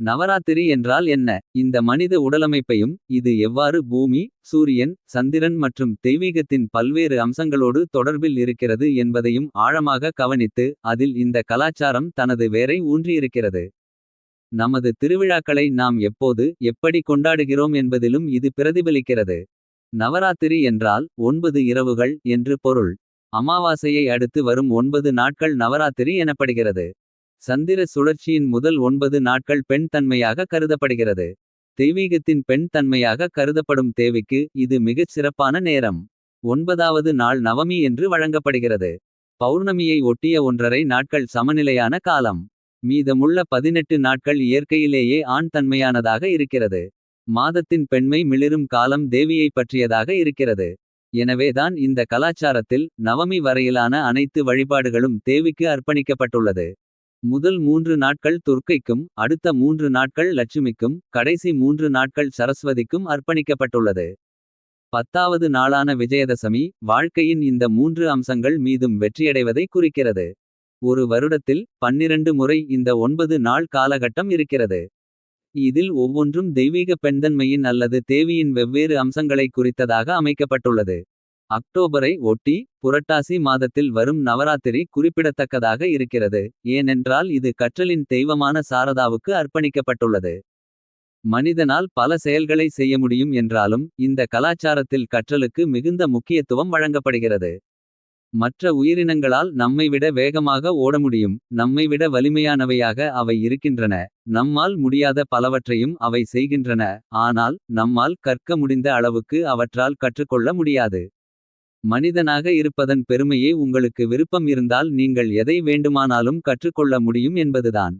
நவராத்திரி என்றால் என்ன இந்த மனித உடலமைப்பையும் இது எவ்வாறு பூமி சூரியன் சந்திரன் மற்றும் தெய்வீகத்தின் பல்வேறு அம்சங்களோடு தொடர்பில் இருக்கிறது என்பதையும் ஆழமாக கவனித்து அதில் இந்த கலாச்சாரம் தனது வேரை ஊன்றியிருக்கிறது. நமது திருவிழாக்களை நாம் எப்போது எப்படி கொண்டாடுகிறோம் என்பதிலும் இது பிரதிபலிக்கிறது. நவராத்திரி என்றால் ஒன்பது இரவுகள் என்று பொருள். அமாவாசையை அடுத்து வரும் ஒன்பது நாட்கள் நவராத்திரி எனப்படுகிறது. சந்திர சுழற்சியின் முதல் ஒன்பது நாட்கள் பெண் தன்மையாக கருதப்படுகிறது. தெய்வீகத்தின் பெண் தன்மையாக கருதப்படும் தேவிக்கு இது மிகச் சிறப்பான நேரம். ஒன்பதாவது நாள் நவமி என்று வழங்கப்படுகிறது. பௌர்ணமியை ஒட்டிய ஒன்றரை நாட்கள் சமநிலையான காலம். மீதமுள்ள பதினெட்டு நாட்கள் இயற்கையிலேயே ஆண் தன்மையானதாக இருக்கிறது. மாதத்தின் பெண்மை மிளிரும் காலம் தேவியைப் பற்றியதாக இருக்கிறது. எனவேதான் இந்த கலாச்சாரத்தில் நவமி வரையிலான அனைத்து வழிபாடுகளும் தேவிக்கு அர்ப்பணிக்கப்பட்டுள்ளது. முதல் மூன்று நாட்கள் துர்க்கைக்கும் அடுத்த மூன்று நாட்கள் லட்சுமிக்கும். கடைசி மூன்று நாட்கள் சரஸ்வதிக்கும் அர்ப்பணிக்கப்பட்டுள்ளது. பத்தாவது நாளான விஜயதசமி வாழ்க்கையின் இந்த மூன்று அம்சங்கள் மீதும் வெற்றியடைவதை குறிக்கிறது. ஒரு வருடத்தில் பன்னிரண்டு முறை இந்த ஒன்பது நாள் காலகட்டம் இருக்கிறது. இதில் ஒவ்வொன்றும் தெய்வீக பெண்தன்மையின் அல்லது தேவியின் வெவ்வேறு அம்சங்களை குறித்ததாக அமைக்கப்பட்டுள்ளது. அக்டோபரை ஒட்டி புரட்டாசி மாதத்தில் வரும் நவராத்திரி குறிப்பிடத்தக்கதாக இருக்கிறது. ஏனென்றால் இது கற்றலின் தெய்வமான சாரதாவுக்கு அர்ப்பணிக்கப்பட்டுள்ளது. மனிதனால் பல செயல்களை செய்ய முடியும் என்றாலும். இந்த கலாச்சாரத்தில் கற்றலுக்கு மிகுந்த முக்கியத்துவம் வழங்கப்படுகிறது. மற்ற உயிரினங்களால் நம்மைவிட வேகமாக ஓட முடியும். நம்மைவிட வலிமையானவையாக அவை இருக்கின்றன. நம்மால் முடியாத பலவற்றையும் அவை செய்கின்றன. ஆனால் நம்மால் கற்க முடிந்த அளவுக்கு அவற்றால் கற்றுக்கொள்ள முடியாது. மனிதனாக இருப்பதன் பெருமையே உங்களுக்கு விருப்பம் இருந்தால் நீங்கள் எதை வேண்டுமானாலும் கற்றுக்கொள்ள முடியும் என்பதுதான்.